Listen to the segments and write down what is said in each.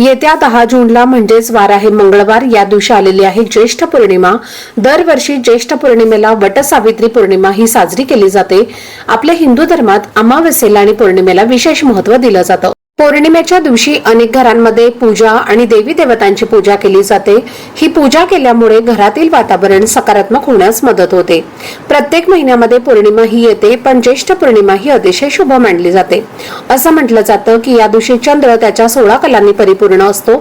येत्या दहा जूनला म्हणजेच वार आहे. मंगळवार या दिवशी आलेली आहे ज्येष्ठ पौर्णिमा. दरवर्षी ज्येष्ठ पौर्णिमेला वटसावित्री पौर्णिमा ही साजरी केली जाते. आपल्या हिंदू धर्मात अमावस्येला आणि पौर्णिमेला विशेष महत्त्व दिलं जातं. पौर्णिमेच्या दिवशी अनेक घरांमध्ये पूजा आणि देवी देवतांची पूजा केली जाते. ही पूजा केल्यामुळे घरातील वातावरण सकारात्मक होण्यास मदत होते. प्रत्येक महिन्यामध्ये पौर्णिमा ही येते पण ज्येष्ठ पौर्णिमा ही अतिशय शुभ मानली जाते. असं म्हटलं जातं की या दिवशी चंद्र त्याच्या सोळा कलांनी परिपूर्ण असतो.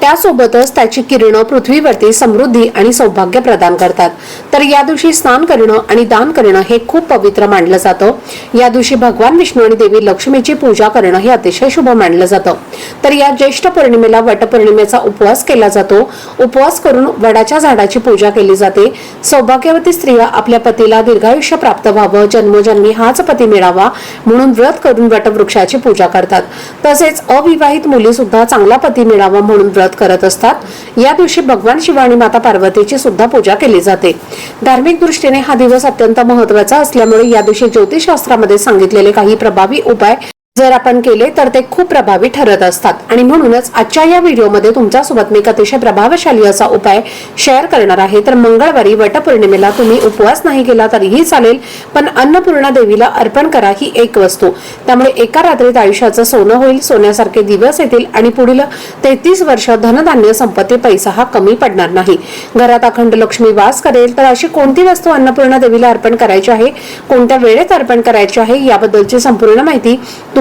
त्यासोबतच त्याची किरणं पृथ्वीवरती समृद्धी आणि सौभाग्य प्रदान करतात. तर या दिवशी स्नान करणं आणि दान करणं हे खूप पवित्र मानलं जातं. या दिवशी भगवान विष्णू आणि देवी लक्ष्मीची पूजा करणं हे अतिशय शुभ मानलं जातं. तर या ज्येष्ठ पौर्णिमेला वटपौर्णिमेचा उपवास केला जातो. उपवास करून वडाच्या झाडाची पूजा केली जाते. सौभाग्यवती स्त्रिया आपल्या पतीला दीर्घायुष्य प्राप्त व्हावं जन्मोजन्मी हाच पती मिळावा म्हणून व्रत करून वटवृक्षाची पूजा करतात. तसेच अविवाहित मुली सुद्धा चांगला पती मिळावा म्हणून व्रत करत असतात. या दिवशी भगवान शिव आणि माता पार्वतीची सुद्धा पूजा केली जाते. धार्मिक दृष्टीने हा दिवस अत्यंत महत्त्वाचा असल्यामुळे या दिवशी ज्योतिषशास्त्रामध्ये सांगितलेले काही प्रभावी उपाय जर आपण केले तर ते खूप प्रभावी ठरत असतात. आणि म्हणूनच आजच्या या व्हिडिओमध्ये तुमच्यासोबत मी एक अतिशय प्रभावशाली असा उपाय शेअर करणार आहे. तर मंगळवारी वटपौर्णिमेला तुम्ही उपवास नाही केला तरीही चालेल पण अन्नपूर्णा देवीला अर्पण करा ही एक वस्तू. त्यामुळे एका रात्रीत आयुष्याचं सोनं होईल सोन्यासारखे दिवस येतील आणि पुढील तेहतीस वर्ष धनधान्य संपत्ती पैसा हा कमी पडणार नाही. घरात अखंड लक्ष्मी वास करेल तर अशी कोणती वस्तू अन्नपूर्णा देवीला अर्पण करायची आहे? कोणत्या वेळेत अर्पण करायची आहे? याबद्दलची संपूर्ण माहिती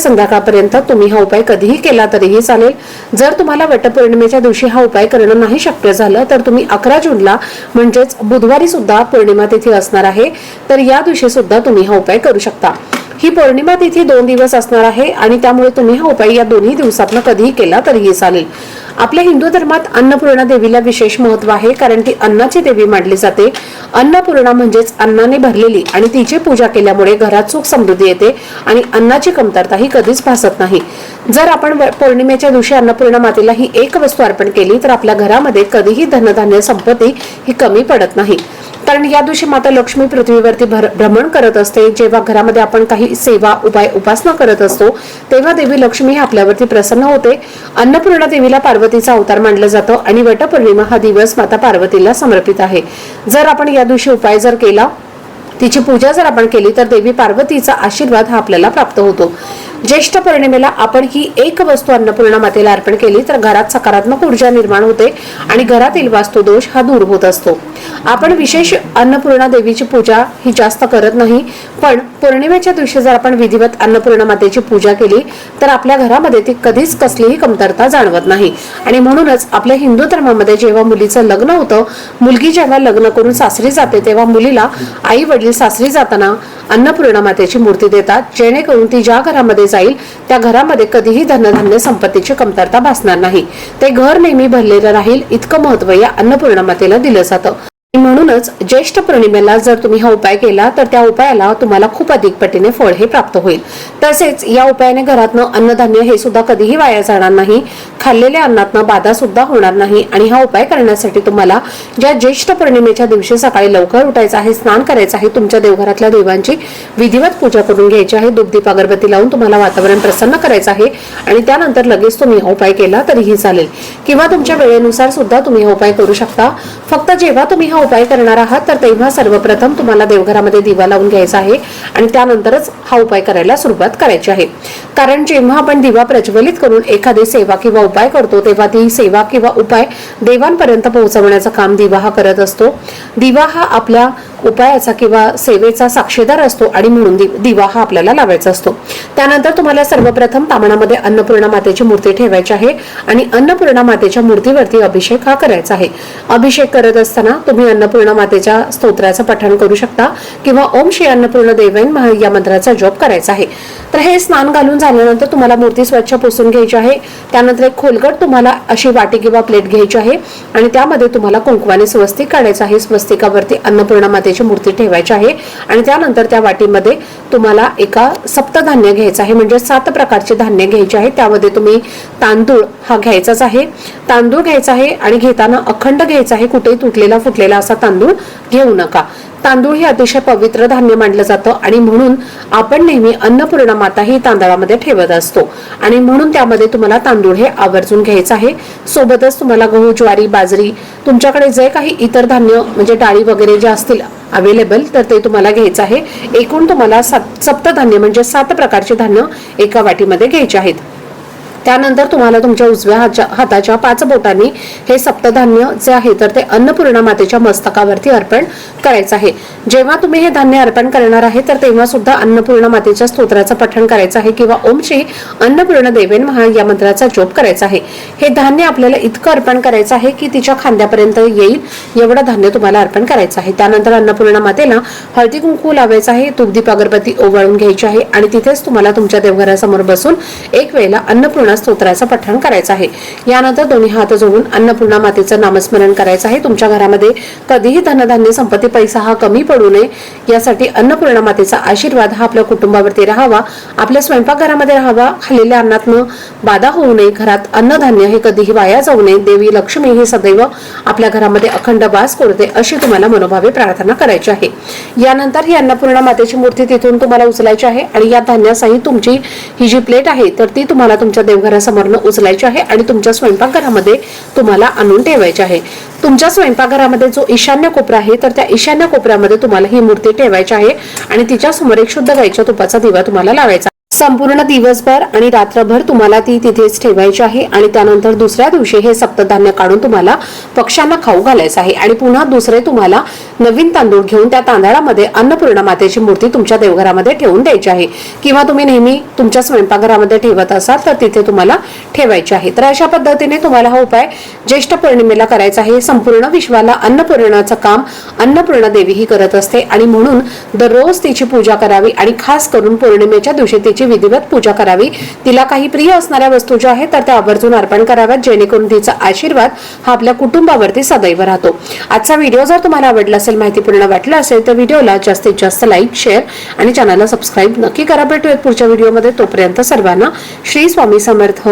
संध्याकाळपर्यंत तुम्ही हा उपाय कधीही केला तरीही चालेल. जर तुम्हाला वटपौर्णिमेच्या दिवशी हा उपाय करणं नाही शक्य झालं तर तुम्ही अकरा जूनला म्हणजेच बुधवारी सुद्धा पौर्णिमा तिथी असणार आहे. तर या दिवशी सुद्धा तुम्ही हा उपाय करू शकता. ही पौर्णिमा तिथी दोन दिवस असणार आहे आणि त्यामुळे तुम्ही हा उपाय या दोन्ही दिवसातनं कधीही केला तरीही चालेल. आपल्या हिंदू धर्मात अन्नपूर्णा देवीला विशेष महत्त्व आहे कारण ती अन्नाची देवी मानली जाते. अन्नपूर्णा म्हणजेच अन्नाने भरलेली आणि तिची पूजा केल्यामुळे घरात सुख समृद्धी येते आणि अन्नाची कमतरता ही कधीच भासत नाही. जर आपण पौर्णिमेच्या दिवशी अन्नपूर्णा मातेला ही एक वस्तू अर्पण केली तर आपल्या घरामध्ये कधीही धनधान्य संपत्ती ही कमी पडत नाही. कारण या दिवशी माता लक्ष्मी पृथ्वीवरती भ्रमण करत असते. जेव्हा घरामध्ये आपण काही सेवा उपाय उपासना करत असतो तेव्हा देवी लक्ष्मी आपल्यावरती प्रसन्न होते. अन्नपूर्णा देवीला पार्वतीचा अवतार मानलं जातं आणि वटपौर्णिमा हा दिवस माता पार्वतीला समर्पित आहे. जर आपण या दिवशी उपाय जर केला तिची पूजा जर आपण केली तर देवी पार्वतीचा आशीर्वाद हा आपल्याला प्राप्त होतो. ज्येष्ठ पौर्णिमेला आपण ही एक वस्तू अन्नपूर्णा मातेला अर्पण केली तर घरात सकारात्मक ऊर्जा निर्माण होते आणि घरातील वास्तुदोष हा दूर होत असतो. आपण विशेष अन्नपूर्णा देवीची पूजा ही जास्त करत नाही पण पौर्णिमेच्या दिवशी जर आपण विधिवत अन्नपूर्णा मातेची पूजा केली तर आपल्या घरामध्ये ती कधीच कसलीही कमतरता जाणवत नाही. आणि म्हणूनच आपल्या हिंदू धर्मामध्ये जेव्हा मुलीचं लग्न होतं मुलगी जेव्हा लग्न करून सासरी जाते तेव्हा मुलीला आई वडील सासरी जाताना अन्नपूर्णा मातेची मूर्ती देतात जेणेकरून ती ज्या घरामध्ये जाईल त्या घरामध्ये कधीही धनधान्य संपत्तीची कमतरता भासणार नाही. ते घर नेहमी भरलेलं राहील इतकं महत्त्व या अन्नपूर्णा मातेला दिलं जातं. म्हणूनच ज्येष्ठ पौर्णिमेला जर तुम्ही हा उपाय केला तर त्या उपायाला तुम्हाला खूप अधिक पटीने फळ हे प्राप्त होईल. तसेच या उपायाने घरातनं अन्नधान्य हे सुद्धा कधीही वाया जाणार नाही खाल्लेल्या अन्नातनं बाधा सुद्धा होणार नाही आणि हा उपाय करण्यासाठी तुम्हाला ज्या ज्येष्ठ पौर्णिमेच्या दिवशी सकाळी लवकर उठायचं आहे स्नान करायचं आहे तुमच्या देवघरातल्या देवांची विधिवत पूजा करून घ्यायची आहे दुग्धीप अगरबत्ती लावून तुम्हाला वातावरण प्रसन्न करायचं आहे आणि त्यानंतर लगेच तुम्ही हा उपाय केला तरीही चालेल. किंवा तुमच्या वेळेनुसार सुद्धा तुम्ही हा उपाय करू शकता. फक्त जेव्हा तुम्ही हा उपाय करणार आहात तर तेव्हा सर्वप्रथम तुम्हाला देवघरामध्ये दिवा लावून घ्यायचा आहे आणि त्यानंतरच हा उपाय करायला सुरुवात करायची आहे. कारण जेव्हा आपण दिवा प्रज्वलित करून एखादी सेवा किंवा उपाय करतो तेव्हा ती सेवा किंवा उपाय देवांपर्यंत पोहोचवण्याचं काम दिवा हा करत असतो. दिवा हा आपल्या उपायाचा किंवा सेवेचा साक्षीदार असतो आणि म्हणून दिवा हा आपल्याला लावायचा असतो. त्यानंतर तुम्हाला सर्वप्रथम तामणामध्ये अन्नपूर्णा मातेची मूर्ती ठेवायची आहे आणि अन्नपूर्णा मातेच्या मूर्तीवरती अभिषेक हा करायचा आहे. अभिषेक करत असताना तुम्ही अन्नपूर्णा मातेच्या स्तोत्राचं पठण करू शकता किंवा ओम श्री अन्नपूर्ण देवैन महा या मंत्राचा जप करायचा आहे. तर हे स्नान घालून झाल्यानंतर तुम्हाला मूर्ती स्वच्छ पुसून घ्यायची आहे. त्यानंतर एक खोलगट तुम्हाला अशी वाटी किंवा प्लेट घ्यायची आहे आणि त्यामध्ये तुम्हाला कुंकवाने स्वस्तिक काढायचं आहे. स्वस्तिकावरती अन्नपूर्णा मातेची मूर्ती ठेवायची आहे आणि त्यानंतर त्या वाटीमध्ये तुम्हाला एका सप्तधान्य घ्यायचं आहे. म्हणजे सात प्रकारचे धान्य घ्यायचे आहे. त्यामध्ये तुम्ही तांदूळ हा घ्यायचाच आहे. तांदूळ घ्यायचा आहे आणि घेताना अखंड घ्यायचा आहे. कुठेही तुटलेला फुटलेला असा तांदूळ घेऊ नका. तांदूळ हे अतिशय पवित्र धान्य मानलं जातं आणि म्हणून आपण नेहमी अन्नपूर्णा माता ही तांदळामध्ये ठेवत असतो. आणि म्हणून त्यामध्ये तुम्हाला तांदूळ हे आवर्जून घ्यायचं आहे. सोबतच तुम्हाला गहू ज्वारी बाजरी तुमच्याकडे जे काही इतर धान्य म्हणजे डाळी वगैरे जे असतील अवेलेबल तर ते तुम्हाला घ्यायचं आहे. एकूण तुम्हाला सात सप्तधान्य म्हणजे सात प्रकारचे धान्य एका वाटीमध्ये घ्यायचे आहेत. त्यानंतर तुम्हाला तुमच्या उजव्या हाच्या- हाताच्या पाच बोटांनी हे सप्तधान्य जे आहे तर ते अन्नपूर्णा मातेच्या मस्तकावरती अर्पण करायचं आहे. जेव्हा तुम्ही हे धान्य अर्पण करणार आहे तर तेव्हा सुद्धा अन्नपूर्णा मातेच्या स्तोत्राचं पठण करायचं आहे किंवा ओमची अन्नपूर्ण देवेन महा या मंत्राचा जोप करायचा आहे. हे धान्य आपल्याला इतकं अर्पण करायचं आहे की तिच्या खांद्यापर्यंत येईल एवढं धान्य तुम्हाला अर्पण करायचं आहे. त्यानंतर अन्नपूर्णा मातेला हळदी कुंकू लावायचं आहे तुपदीप अगरबत्ती ओवाळून घ्यायची आहे आणि तिथेच तुम्हाला तुमच्या देवघरासमोर बसून एक वेळेला अन्नपूर्णा स्तोत्राचं पठण करायचं आहे. यानंतर दोन्ही हात जोडून अन्नपूर्णा मातेचं नामस्मरण करायचं आहे. तुमच्या घरामध्ये कधीही धनधान्य संपत्ती पैसा हा कमी पडू नये. यासाठी अन्नपूर्णा मातेचा आशीर्वाद हा आपल्या कुटुंबावरती राहावा. आपल्या स्वयंपाकघरामध्ये राहावा. खाल्लेल्या अन्नातनं बाधा होऊ नये. घरात अन्नधान्य हे कधीही वाया जाऊ नये. देवी लक्ष्मी ही सदैव आपल्या घरामध्ये अखंड वास करते अशी तुम्हाला मनोभावे प्रार्थना करायची आहे. यानंतर ही अन्नपूर्णा मातेची मूर्ती तिथून तुम्हाला उचलायची आहे आणि या धान्यासाठी तुमची ही जी प्लेट आहे तर ती तुम्हाला तुमच्या देव देवघरासमोरनं उचलायची आहे आणि तुमच्या स्वयंपाकघरामध्ये तुम्हाला आणून ठेवायची आहे. तुमच्या स्वयंपाकघरामध्ये जो ईशान्य कोपरा आहे तर त्या ईशान्य कोपऱ्यामध्ये तुम्हाला ही मूर्ती ठेवायची आहे आणि तिच्या समोर एक शुद्ध गाईच्या तुपाचा दिवा तुम्हाला लावायचा संपूर्ण दिवसभर आणि रात्रभर तुम्हाला ती तिथेच ठेवायची आहे आणि त्यानंतर दुसऱ्या दिवशी हे सप्तधान्य काढून तुम्हाला पक्ष्यांना खाऊ घालायचं आहे. आणि पुन्हा दुसरे तुम्हाला नवीन तांदूळ घेऊन त्या तांदळामध्ये अन्नपूर्णा मातेची मूर्ती तुमच्या देवघरामध्ये ठेवून द्यायची आहे. किंवा तुम्ही नेहमी तुमच्या स्वयंपाकघरामध्ये ठेवत असाल तर तिथे तुम्हाला ठेवायची आहे. तर अशा पद्धतीने तुम्हाला हा उपाय ज्येष्ठ पौर्णिमेला करायचा आहे. संपूर्ण विश्वाला अन्नपूर्णाचं काम अन्नपूर्णा देवी ही करत असते. आणि म्हणून दररोज तिची पूजा करावी आणि खास करून पौर्णिमेच्या दिवशी तिची विधिवत पूजा करावी. तिला काही प्रिय असणाऱ्या वस्तू ज्या आहेत तर त्या आवर्जून अर्पण कराव्यात. जेणेकरून तिचा आशीर्वाद हा आपल्या कुटुंबावरती सदैव राहतो. आजचा व्हिडिओ जर तुम्हाला आवडला असेल माहितीपूर्ण वाटला असेल तर व्हिडिओला जास्तीत जास्त लाईक शेअर आणि चॅनलला सबस्क्राईब नक्की करा. भेटूयात पुढच्या व्हिडिओमध्ये. तोपर्यंत सर्वांना श्री स्वामी समर्थ.